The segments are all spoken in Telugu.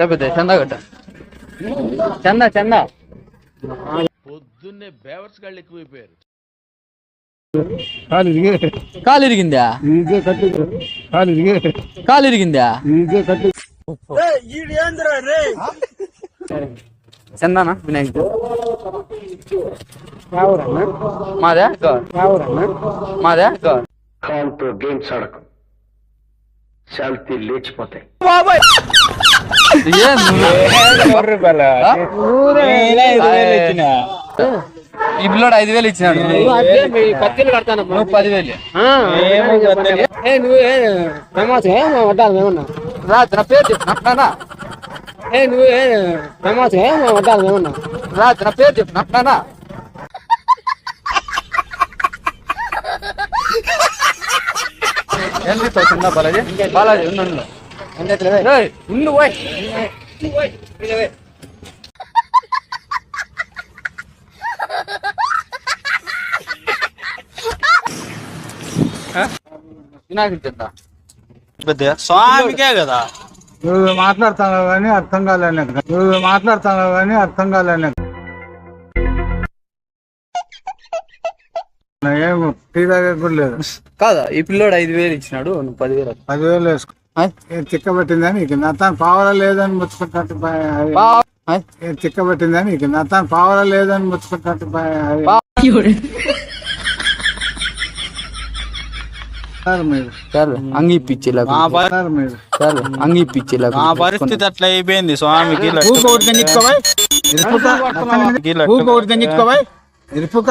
లేకపోతే చందా కట్ట. చందా చందా. పొద్దున్నే బేవర్స్ గాళ్ళు ఎక్కువైపోయారు. కాలు ఇరిగే. కాలు ఇరిగిందా? కట్టు. కాలు ఇరిగే. కాలు ఇరిగిందా? కట్టు. చందానా వినాయక మాదే? మాదే? కాల్తో గేమ్స్ ఆడకు. శాల్తీ లేచిపోతాయి. పిల్లోడు ఐదు వేలు ఇచ్చినాడు. పత్తిలు కడతాను నువ్వు పదివేలు నా పేరు నా- ఏ నువ్వు నా పేరు చెప్పు నా- నాన్న ఏం తీస్తావు చిన్న బాలాజీ బాలాజీ ఉండు ఉండు ఏయ్, ఉండు పోయ్ వినాయకుడి చెందా స్వామికే కదా నువ్వు మాట్లాడుతున్నావు కానీ అర్థం కాలేనే నువ్వు మాట్లాడుతున్నావు కానీ అర్థం కాలేనే కాదా? ఈ పిల్లోడు ఐదు వేలు ఇచ్చినాడు నువ్వు పదివేలు పదివేలు వేసుకో. తిక్కబట్టిందని ఇక పావలా లేదని ముచ్చుకుంటాడు తిక్కబట్టిందని ఇక పావలా లేదని ముచ్చుకుంటాడు పరిస్థితి అట్లా అయిపోయింది స్వామికి ఇరుపుక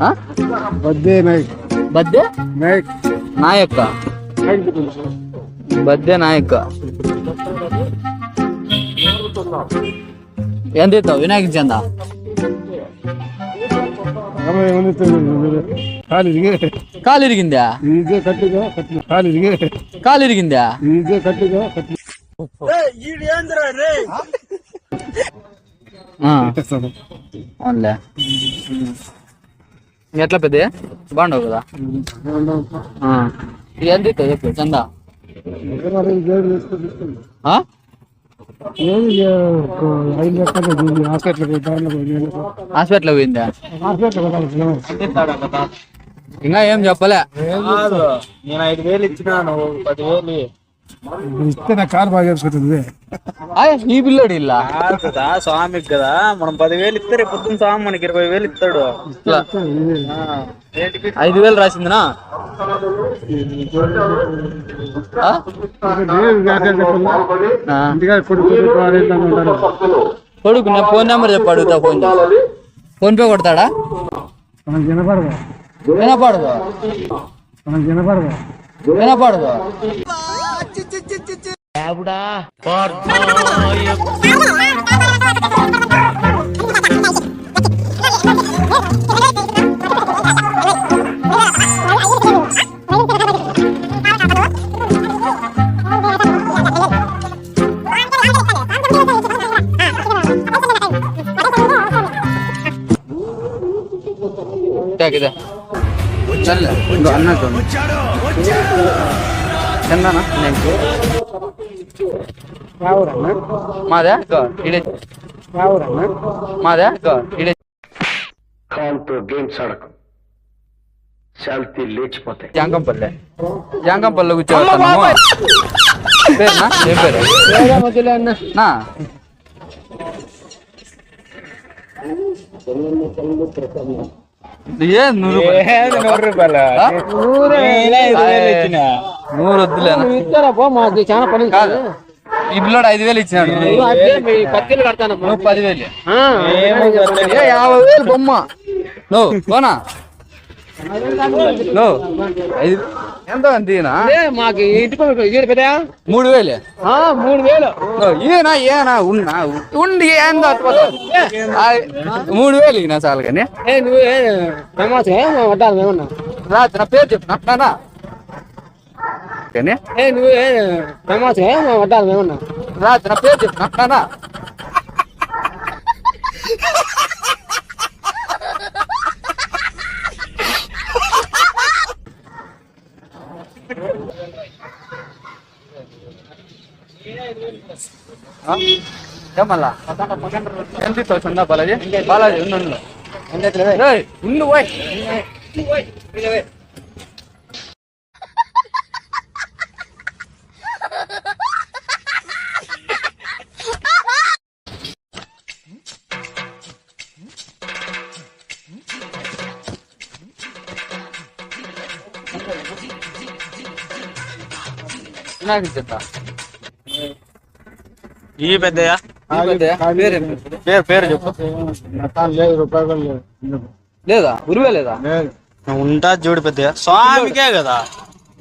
ఆ? వద్దే నాయక్ బద్దె నాయక్ నాయక్క బద్దె నాయక్క ఎంత ఇస్తావు వినాయక చందా కాలు ఇరిగే కాలు ఇరిగిందా ఇరిగే కట్టుగా కట్టు కాలు ఇరిగే ఎట్లా పెద్ద? బాగుండవు కదా? ఆ. ఇది ఎంత ఇస్తావు చెప్పు చందా? హాస్పిటల్ పోయిందా? ఇంకా ఏం చెప్పలే. నేను ఐదు వేలు ఇచ్చినాను పదివేలు ఇస్తే నా కారు బాగా చేసుకుంటుంది నీ పిల్లోడు ఇల్లా కాదు స్వామికి కదా. మనం పదివేలు ఇస్తే రేపు పొద్దున్న స్వామి మనకి ఇరవై వేలు ఇస్తాడు. ఇట్లా. ఐదు వేలు రాసిందినా? కొడుకు నా ఫోన్ నెంబర్ చెప్పు అడుగుతా ఫోన్. Phone pay కొడతాడా? మనకు వినపడదు? వినపడదు? మనకు వినపడదు వినపడదు ఇదే చల్లే ఇంకో అన్నట్టు చందానా నేను మాదే? ఇడే. మాదే? ఇడే. కాల్తో గేమ్స్ ఆడకు. శాల్తీ లేచిపోతాయి. జాంకంపల్లె జాంకంపల్లె కూర్చోబెడతాను. పేరునా? ఏం పేరు? నా? ఏ నూరు రూపాయలు? నేనే ఐదు వేలు ఇచ్చిన. నూరు వద్దులేనా? ఇస్తారా పో మాకు చాలా పని కాదు. ఈ పిల్లోడు ఐదు వేలు ఇచ్చినాడు. పదివేలు యాభై వేలు బొమ్మ. నువ్వు పోనా? ఎంత అంతేనా? ఏ, మాకు ఇంటికి మూడు వేలే? మూడు వేలు. ఏనా ఏనా ఉన్నా ఉండి. ఆ, మూడు వేలు ఇగినా చాలు కానీ. ఏ ఏ రాత్రి నా పేరు చెప్పు నానా కానీ. ఏ నువ్వు ఏ నమాజ్ వడ్డాలి ఏమన్నా రాత్రి నా పేరు చెప్పు ఏమల్లా ఎంత ఇస్తావు చిన్న బాలాజీ బాలాజీ ఉండు ఉండు ఏయ్, ఉండు పోయ్ నాకు చెప్తా ఈ పెద్దయ్య? పేరు పేరు? పేరు పేరు చెప్పు. లేదు రూపాయలు లేదు. లేదా? ఉరివే లేదా? ఉంటా చూడు పెద్దయ్య. స్వామికే కదా.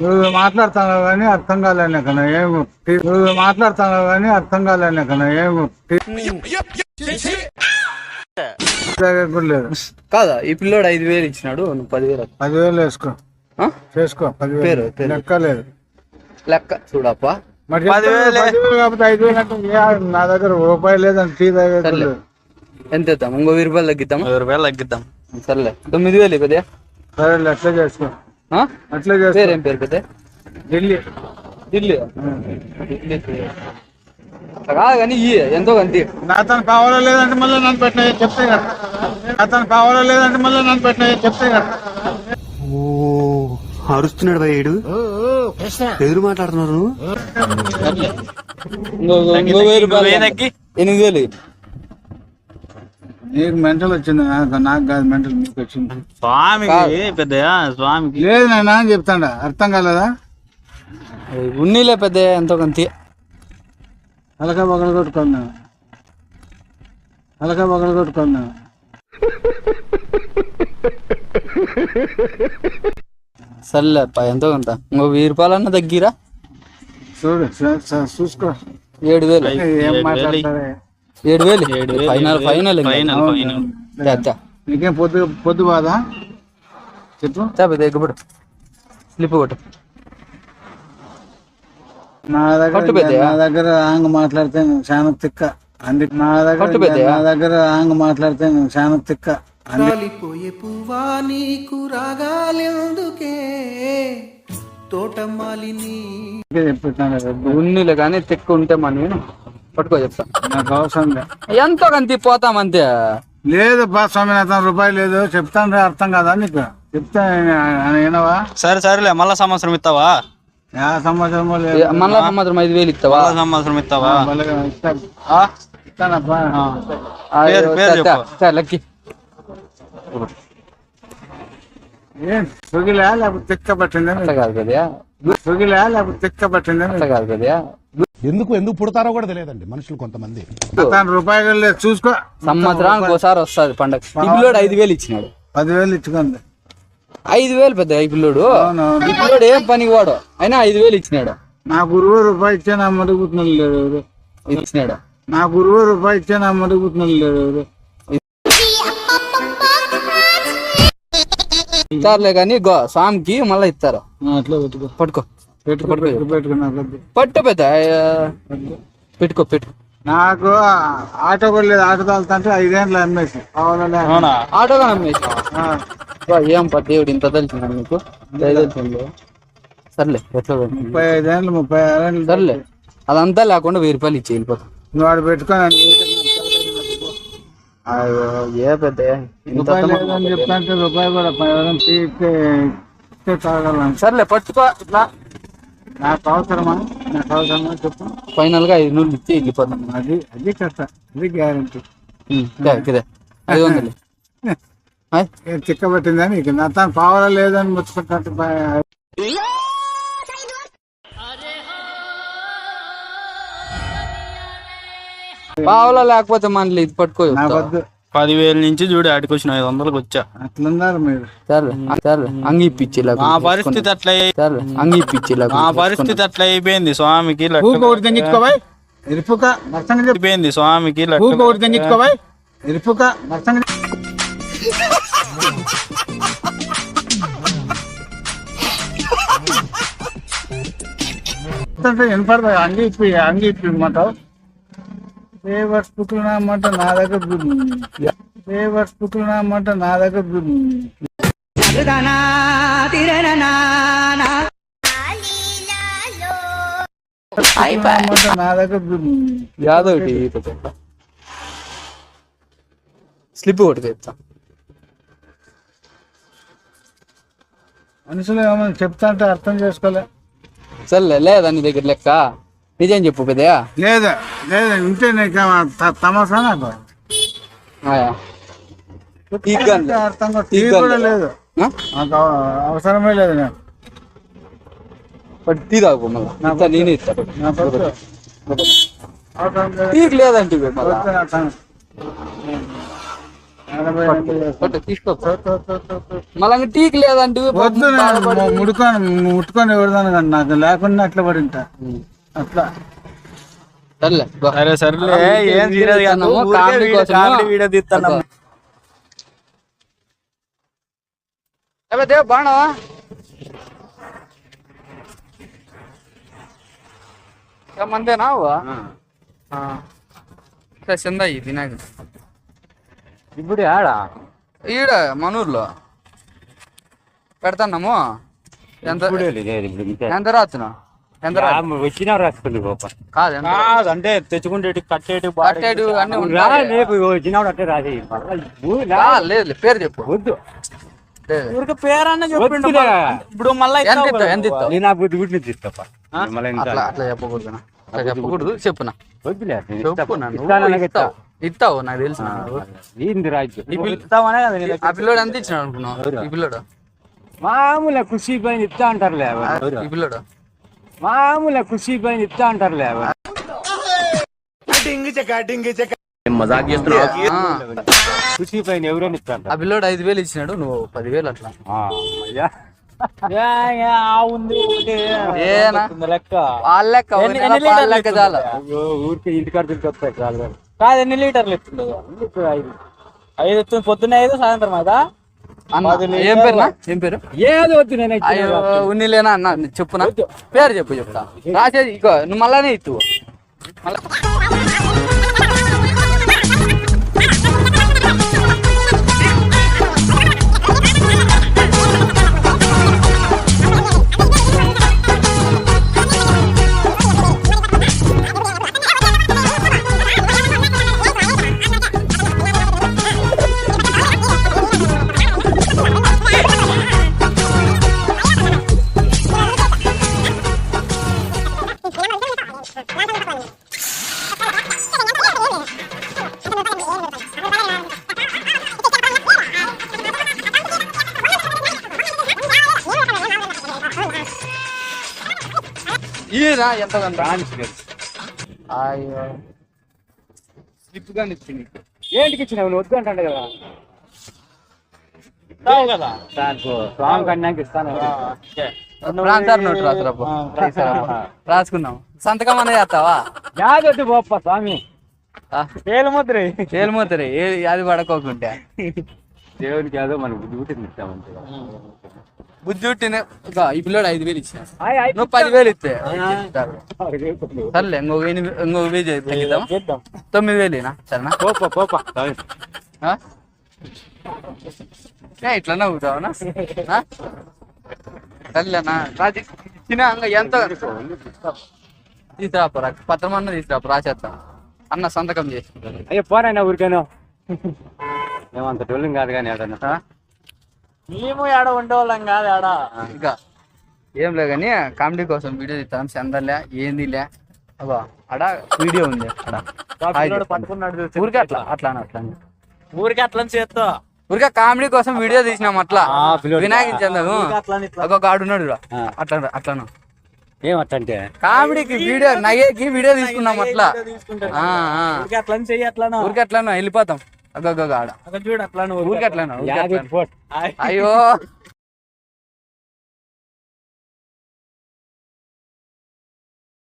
నువ్వు మాట్లాడుతున్నావు కానీ అర్థం కాలేను కన్నా. ఏం? నువ్వు మాట్లాడుతున్నావు కానీ అర్థం కాలేను కన్నా. ఏం? కూడా లేదు కాదా? ఈ పిల్లోడు ఐదు వేలు ఇచ్చినాడు నువ్వు పదివేలు పదివేలు వేసుకో. ఆ? చేసుకో పదివేలు. లెక్క లేదు. లెక్క చూడప్ప. మరి పదివేలే. పదివేలు కాకపోతే ఐదు వేలు అంటే నా దగ్గర రూపాయి లేదంటే టీ దగ్గర సర్లే. లేదు. ఎంత ఇద్దాం? ఇంకో వెయ్యి రూపాయలు తగ్గిద్దామా? ఇరవై రూపాయలు తగ్గిద్దాం. సర్లే. తొమ్మిది వేలు పెద్ద సరే అట్లే చేసుకో. అట్లే పేరు చేసుకో. ఏం పేరు పెద్ద? ఢిల్లీ. ఢిల్లీ. ఢిల్లీ పేరు. అట్లా కాదు కానీ ఇయ్యి. ఎంతో కంతి అతను కావాలా లేదంటే మళ్ళీ నన్ను పెట్టిన చెప్తే కదా? అతను కావాలా లేదంటే మళ్ళీ నన్ను పెట్టిన చెప్తే కదా? అరుస్తున్నాడు భయ్యుడు ఎదురు మాట్లాడుతున్నారు. ఎనిమిది వేలు. నీకు మెంటల్ వచ్చింది? నాకు కాదు మెంటల్ మీకు వచ్చింది. స్వామికి పెద్దయ్య స్వామికి. లేదు నాయన అని చెప్తాడా. అర్థం కాలేదా? ఉన్నీలే పెద్ద ఎంతో కంతి. అలక బగలు కొట్టుకున్నా. అలక బగలు కొట్టుకున్నా. సర్లే ఎంతో కొంత. ఇంకో వెయ్యి రూపాయలన్నా తగ్గిరా. చూడు చూసుకో. ఏడు వేలు. ఏడు వేలు. ఫైనల్ ఫైనల్ ఫైనల్ నీకేం పొద్దు పొద్దు బాధ? చెప్పు. ఎగ్గబడు స్లిప్ కొట్టు. నా దగ్గర. నా దగ్గర ఆంగ్ మాట్లాడితే నువ్వు చాలా తిక్క. అందుకు నా దగ్గర. నా దగ్గర ఆంగ్ మాట్లాడితే నువ్వు చాలా తిక్క. అందుకు రాలిపోయే పువ్వా నీకు రాగాలెందుకే? తోటమాలిని. ఉన్నీలే కానీ తెక్కు ఉంటే మన పట్టుకో చెప్తా. నాకు అవసరం ఎంతో కంతి పోతాం అంతే. లేదు బా స్వామినాథన్ రూపాయలు లేదు. చెప్తాను రా, అర్థం కదా నీకు? చెప్తా వినవా? సరే సరేలే మళ్ళా సంవత్సరం ఇస్తావా? యా సంవత్సరమో లేదు. మళ్ళా సంవత్సరం ఐదు వేలు ఇస్తావా? మళ్ళా సంవత్సరం ఇస్తావా? బలగా ఇస్తా- ఆ, ఇస్తానప్పా ఆ, పేరు- చెప్పు. లక్కి. ఏం? సుగిలా? లేకపోతే తిక్క పట్టిందా? అట్లా కాదు కదా సుగిలా? లేకపోతే తిక్క పట్టిందా? అట్లా కాదు కదా ఎందుకు ఎందుకు పుడతారో కూడా తెలియదండి మనుషులు కొంతమంది. తను రూపాయలు లేదు చూసుకో. సంవత్సరానికి ఒకసారి వస్తుంది పండగ. ఈ పిల్లోడు ఐదు వేలు ఇచ్చినాడు. పదివేలు ఇచ్చుకోండి. ఐదు వేలు పెద్ద ఈ పిల్లోడు. ఈ పిల్లోడు ఏం పనికి వాడు? అయినా ఐదు వేలు ఇచ్చినాడు. నా గురువు రూపాయి ఇచ్చే నా మరుగుతున్నాడు ఇచ్చినాడు. నా గురువు రూపాయి ఇచ్చే నా మరుగుతున్నాడు ఇస్తారులే కానీ స్వామికి మళ్ళీ ఇస్తారు. అట్లా పెట్టుకో. పట్టు పెద్ద పెట్టుకో పెట్టుకో. నాకు ఆటో కూడా లేదు. ఆటో తోలుతుంటే ఐదేళ్ళు అమ్మేసి. కావాలనే. అవునా? ఆటోగా నమ్మేసి ఆ, బా, ఏం పా దేవుడు ఇంత తెలిసిందా నీకు ఐదు తెలిసింది సర్లే ఎట్లా? ముప్పై ఐదేళ్ళు ముప్పై ఆరేళ్ళు సర్లే. అదంతా లేకుండా వెయ్యి రూపాయలు ఇచ్చి వెళ్ళిపోతాం. నువ్వు ఆడ పెట్టుకొని అయ్యో, ఏ పెద్ద రూపాయి? లేదని చెప్తాంటే రూపాయి కూడా ఎవరైనా తీస్తే ఇస్తే తాగలను. సర్లే పట్టుకో ఇట్లా. నాకు అవసరమా? నాకు అవసరమా చెప్పు. ఫైనల్గా ఐదు నూరు ఇచ్చి వెళ్ళిపోతాం అది అది కథ. అది గ్యారంటీ ఐదు వందలు. ఆయ్, చిక్కబట్టిందా నీకు? నా తను పావలా లేదని ముచ్చుకుంటే పావులా లేకపోతే మనల్ని ఇది పట్టుకో పదివేల నుంచి చూడు ఆడికి వచ్చిన ఐదు వందలకు వచ్చా. అట్లున్నారు మీరు. సర్లే సర్లే. అంగి మా పరిస్థితి అట్లా అయ్యి- సర్లే అంగి ఇప్పించి మా పరిస్థితి అట్లా అయిపోయింది స్వామికి ఒకటి తెంగించుకోవాయి ఇరుపుక నర్సంగా అయిపోయింది స్వామికి ఒకటి తెంగించుకోవాయి ఇరుపుక నర్సంగా అంటే వినపడదా అంగి ఇప్పి అంగి ఇప్పి ఇమ్మంటావు ఫేవర్స్ బుక్లు నా అమ్మంట నా దగ్గర ఫేవర్స్ బుక్లు నా అమ్మంట నా దగ్గర నా దగ్గర స్లిప్ ఒకటి తెస్తా మనుషులు ఏమైనా చెప్తా అంటే అర్థం చేసుకోలే. సర్లే లేదా నీ దగ్గర లెక్క? నిజం చెప్పు పెద్దయా లేదా లేదా ఉంటే నీకు త- తమాషా నాకు ఆయా. టీ గన్ అంటే అర్థం కాదు. టీ టీ గన్ కూడా లేదా? నాకు అవసరమే లేదు నాకు. టీ తాగు మళ్ళీ. నేనే ఇస్తా. నా పట్టు. అవసరం లేదు. టీకి లేదంటే మళ్ళా. తీసుకో. టీకి లేదంటే ముట్టుకొని ఎవరిదాను కానీ నాకు లేకుండా అట్లా పడి ఉంటా అట్లా. సర్లే. సరే సర్లే. ఏం సీరియస్ కామెడీ కోసము. వీడియో తీస్తున్నాము ఏ దేవ్ మందేనా చింద ఈ వినాయకుడు. ఇప్పుడు ఆడా? ఈడ మనూర్లో. పెడతాన్నాము? ఎంత ఎంత రాత్తున ఎంత రా- వచ్చినా రాసుకోండి గోప. కాదు అంటే తెచ్చుకుంటే కట్టేటి కట్టేడు అన్ని ఉంటాయి. వచ్చినాడు అంటే రాజీ ఆ, లేదు లేదు, పేరు చెప్పు. వద్దు. లేదు. ఊరికి పేరన్నా చెప్పిండు ఇప్పుడు మళ్ళీ ఎంత ఇస్తావు ఎంత ఇస్తావు? నేను ఆ బుద్ధి గుడ్ని తీస్తాప అట్లా అట్లా చెప్పకూడదు. అట్లా చెప్పునా వద్దులే ఇస్తావు. నాకు తెలుసు నా. ఏంది రాజ్యం ఈ పిల్ల- ఇస్తామనే కదా నేను ఆ పిల్లోడు ఎంత ఇచ్చినాడు అనుకున్నావు? ఈ పిల్లోడు? మామూలు ఖుషి పైన ఇస్తా అంటారులే ఈ పిల్లోడు? మామూలు ఖుషి పైన ఇస్తా అంటారులే ఆ, ఖుషి పైన ఎవరైనా ఇస్తా ఆ పిల్లోడు ఐదు వేలు ఇచ్చినాడు నువ్వు పదివేలు అట్లా. ఊరికే ఇంటికాడ తిరిగి చాలు. కాదు ఎన్ని లీటర్లు ఇస్తుంది ఐదు. ఐదు వస్తుంది పొద్దున్న ఐదు సాయంత్రం అదా ఏం? ఏం పేరు? ఏది వద్దు నేను ఉన్నిలేనా అన్న? చెప్పునా? పేరు చెప్పు చెప్తా. రాసేది ఇగో నువ్వు మళ్ళానే ఇత్తు. మళ్ళా. ఎంత కొంత అయ్యో. స్లిప్గా ఇచ్చింది ఏంటికి ఇచ్చినావు? నువ్వు వద్దు అంటాడు కదా. ఇస్తావు కదా? దానికి స్వామి కన్యాకి ఇస్తాను. ప్రాంతారు నోటు రాసురాపు రాసుకుందాం. సంతకం అనేది చేస్తావా? యాది వద్దు గొప్ప స్వామి. తేలిపోతారు ఏ అది పడకోకుంటే. దేవునికి ఏదో మన బుద్ధి పుట్టింది ఇస్తామంటే బుద్ధి పుట్టిన ఇగో ఈ పిల్లడు ఐదు వేలు ఇచ్చిన నువ్వు పదివేలు ఇస్తే ఇస్తారు. సర్లే ఇంకొక ఎనిమిది ఇంకొక వెయ్యి తగ్గిద్దాం చేద్దాం తొమ్మిది వేలేనా సరేనా పోప పోప ఆ? ఏ ఇట్లా నవ్వుతావునా ఆ? సర్లేనా రాజు ఇచ్చిన అంగ ఎంత తీసుకురాపరా పత్రం అన్న తీసుకురాపు రాసేస్తాం అన్న సంతకం చేసి అయ్యో పోరాయన ఊరికేను మేమంత టోళ్ళం కాదు కానీ ఏడన్నా మేము ఏడ ఉండేవాళ్ళం కాదు ఏడ ఇంకా ఏం లే కానీ కామెడీ కోసం వీడియో తీస్తాం చందలే ఏందిలే. అబ్బా అడ వీడియో ఉంది అడ. పట్టుకున్నాడు ఊరికే అట్లా అట్లా అట్లా. ఊరికే అట్లా చేస్తా ఊరికే కామెడీ కోసం వీడియో తీసినాం అట్లా. వినాయక చందము ఆడున్నాడు రా. ఆ. అట్లా అట్లాను ఏమట్టంటే కామెడీకి వీడియో నయ్యేకి వీడియో తీసుకున్నాం అట్లా. ఊరికే అట్లా చెయ్యి అట్లా ఊరికే అట్లాను వెళ్ళిపోతాం. అగ్గ ఆడ. అక్కడ చూడు అట్లా అయ్యో.